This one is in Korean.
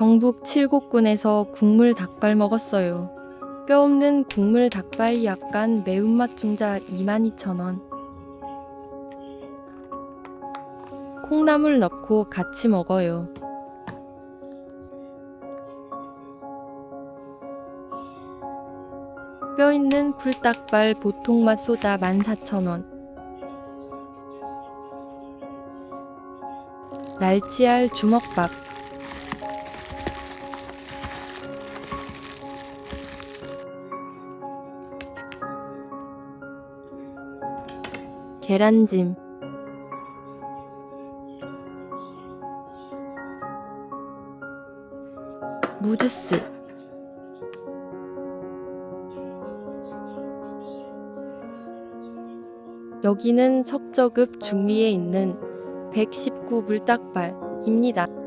경북 칠곡군에서 국물 닭발 먹었어요. 뼈 없는 국물 닭발 약간 매운맛 중자 22,000원. 콩나물 넣고 같이 먹어요. 뼈 있는 굴닭발 보통맛 소자 14,000원. 날치알 주먹밥. 계란찜. 무주스. 여기는 석저급 중리에 있는 119 물닭발입니다.